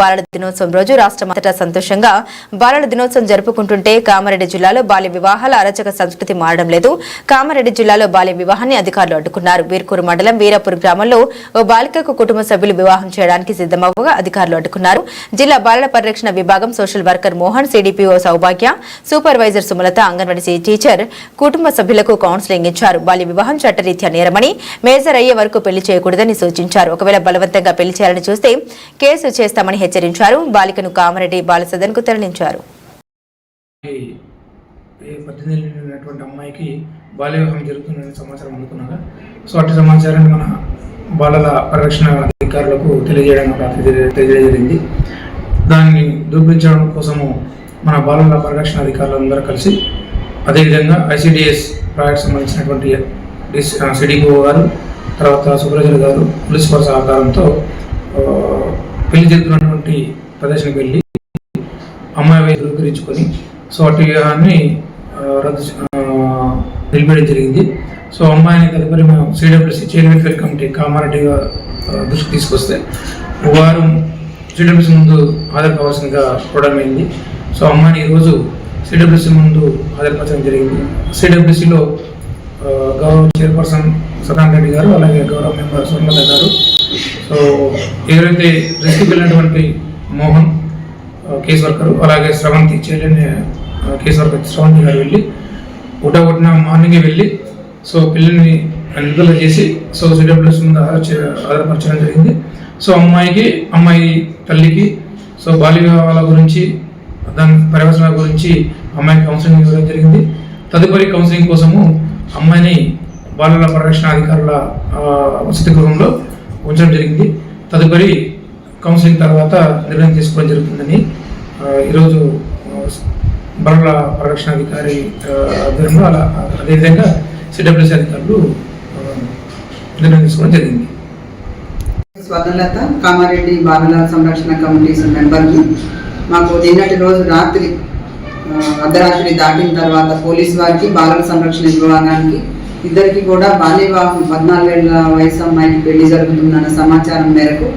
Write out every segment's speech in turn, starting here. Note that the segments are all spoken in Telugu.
బాలల దినోత్సవం రోజు రాష్ట్రమంతటా సంతోషంగా బాలల దినోత్సవం జరుపుకుంటుంటే కామారెడ్డి జిల్లాలో బాల్య వివాహాల అరచక సంస్కృతి మారడం లేదు. కామారెడ్డి జిల్లాలో బాల్య వివాహాన్ని అధికారులు అడ్డుకున్నారు. వీర్కూరు మండలం వీరాపూర్ గ్రామంలో ఓ బాలికకు కుటుంబ సభ్యులు వివాహం చేయడానికి సిద్దమవ్వగా అధికారులు అడ్డుకున్నారు. జిల్లా బాలల పరిరక్షణ విభాగం social worker Mohan CDPO Soubhagya supervisor Sumalatha anganwadi teacher కుటుంబ సభ్యులకు కౌన్సిలింగ్ ఇచ్చారు. బాల్య వివాహం చట్టరీత్యా నేరమని మేజర్ అయ్యే వరకు పెళ్ళి చేయకూడదని సూచించారు. ఒకవేళ బలవంతంగా పెళ్ళి చేయాలని చూస్తే కేసు చేస్తామని హెచ్చరించారు. బాలికను కామరెడ్డి బాల కు తరలించారు పద్దెనిమిది అమ్మాయికి బాల్య వివాహం జరుగుతుందని సమాచారం అందుకున్నాగా సో అటు సమాచారాన్ని మన బాలల పరిరక్షణ అధికారులకు తెలియజేయడం రాత్రి తెలియ- దాన్ని దూపించడం కోసము మన బాలల పరిరక్షణ అధికారులు అందరూ కలిసి అదేవిధంగా ఐసిడిఎస్ ప్రాజెక్ట్ సంబంధించినటువంటి సిడిఓ గారు తర్వాత సుబ్రజర్ గారు పోలీస్ వారి సహకారంతో పెళ్ళి జరుగుతున్నటువంటి ప్రదేశానికి వెళ్ళి అమ్మాయి ధృవీకరించుకొని సో అటు వివాహాన్ని రద్దు చే- నిలిపేయడం జరిగింది. సో అమ్మాయిని తదుపరి మేము CWC chairman welfare committee Kamareddy దృష్టికి తీసుకొస్తే వారు సిడబ్ల్యూసి ముందు హాజరు కావాల్సిందిగా చూడడం అయింది. సో అమ్మాయిని ఈరోజు సిడబ్ల్యూసి ముందు హాజరుపరచడం జరిగింది. సిడబ్ల్యూసిలో గౌరవ చైర్పర్సన్ సదాన్ రెడ్డి గారు అలాగే గౌరవ మెంబర్ సుమలత గారు. సో ఎవరైతే రిస్క్ వెళ్ళినటువంటి మోహన్ ఆ, కేస్ వర్కరు అలాగే శ్రవంతి చెల్లెని ఆ, కేస్ వర్కర్ శ్రవంతి గారు వెళ్ళి ఒకట ఒకటిన మార్నింగే వెళ్ళి సో పిల్లల్ని విడుదల చేసి సో సిడబ్ల్యూస్ ముందు ఆధారపరచడం జరిగింది. సో అమ్మాయికి అమ్మాయి తల్లికి సో బాల్య వివాహాల గురించి దాని పర్యవసనాల గురించి అమ్మాయి కౌన్సిలింగ్ ఇవ్వడం జరిగింది. తదుపరి కౌన్సిలింగ్ కోసము అమ్మాయిని బాలల పరిరక్షణ అధికారుల వసతి గృహంలో ఉంచడం జరిగింది. తదుపరి కౌన్సిలింగ్ తర్వాత నిర్ణయం తీసుకోవడం జరుగుతుందని ఈరోజు ఆ, పరిరక్షణాధికారి ఆధ్వర్యంలో అలా అదేవిధంగా సిడబ్ల్యూసీ అధికారులు నిర్ణయం తీసుకోవడం జరిగింది. స్వర్ణలత కామారెడ్డి బాలల సంరక్షణ కమిటీస్ మెంబర్ని మాకు నిన్నటి రోజు రాత్రి అర్ధరాత్రి దాటిన తర్వాత పోలీస్ వారికి బాలల సంరక్షణ విభాగానికి ఇద్దరికి కూడా బాల్య వివాహం పద్నాలుగేళ్ళ వయసు అమ్మాయికి పెళ్ళి జరుగుతుందన్న సమాచారం మేరకు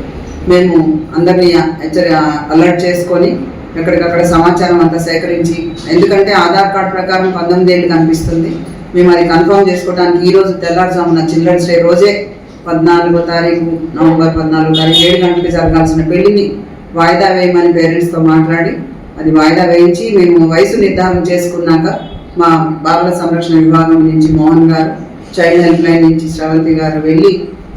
మేము అందరినీ హెచ్చరి అలర్ట్ చేసుకొని ఎక్కడికక్కడ సమాచారం అంతా సేకరించి ఎందుకంటే ఆధార్ కార్డ్ ప్రకారం పంతొమ్మిది ఏళ్ళు కనిపిస్తుంది. మేము అది కన్ఫర్మ్ చేసుకోవడానికి ఈరోజు తెల్లారుజామున చిల్డ్రన్స్ డే రోజే పద్నాలుగో తారీఖు నవంబర్ పద్నాలుగో తారీఖు ఏడు గంటలకు జరగాల్సిన పెళ్ళిని వాయిదా వేయమని పేరెంట్స్తో మాట్లాడి అది వాయిదా వేయించి మేము వయసు నిర్ధారణ చేసుకున్నాక మా బాలల సంరక్షణ విభాగం నుంచి మోహన్ గారు చైల్డ్ హెల్ప్ లైన్ నుంచి శ్రవంతి గారు వెళ్ళి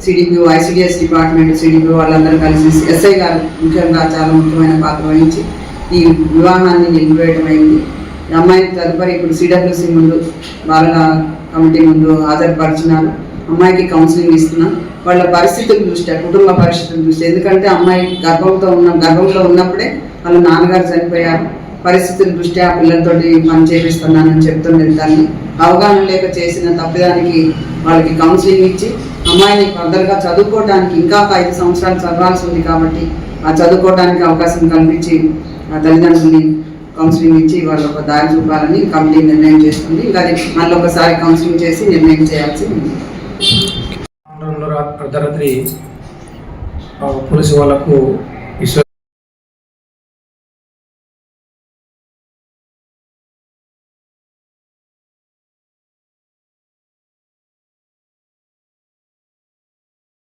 సిడిపిఓ ఐసిడిఎస్ డిపార్ట్మెంట్ సిడిపిఓ వాళ్ళందరూ కలిసి ఎస్ఐ గారు ముఖ్యంగా చాలా ముఖ్యమైన పాత్ర వహించి ఈ వివాహాన్ని నిలిపివేయటం అయింది. అమ్మాయి తదుపరి ఇప్పుడు సిడబ్ల్యూసి ముందు బాలల కమిటీ ముందు హాజరుపరిచినారు. అమ్మాయికి కౌన్సిలింగ్ ఇస్తున్నాం. వాళ్ళ పరిస్థితుల దృష్ట్యా కుటుంబ పరిస్థితుల దృష్ట్యా ఎందుకంటే అమ్మాయి గర్భంతో ఉన్న గర్భంలో ఉన్నప్పుడే వాళ్ళ నాన్నగారు చనిపోయారు. పరిస్థితుల దృష్ట్యా ఆ పిల్లలతోటి పని చేపిస్తున్నానని చెప్తుండే దాన్ని అవగాహన లేక చేసిన తప్పిదానికి వాళ్ళకి కౌన్సిలింగ్ ఇచ్చి అమ్మాయిని ఫర్దర్గా చదువుకోవడానికి ఇంకా ఒక ఐదు సంవత్సరాలు చదవాల్సి ఉంది కాబట్టి ఆ చదువుకోవడానికి అవకాశం కల్పించి ఆ తల్లిదండ్రుల్ని కౌన్సిలింగ్ ఇచ్చి వాళ్ళు ఒక దారి చూపాలని కమిటీ నిర్ణయం చేస్తుంది. ఇంకా అది మళ్ళీ ఒకసారి కౌన్సిలింగ్ చేసి నిర్ణయం చేయాల్సి ఉంది. అర్ధరాత్రి పోలీసు వాళ్ళకు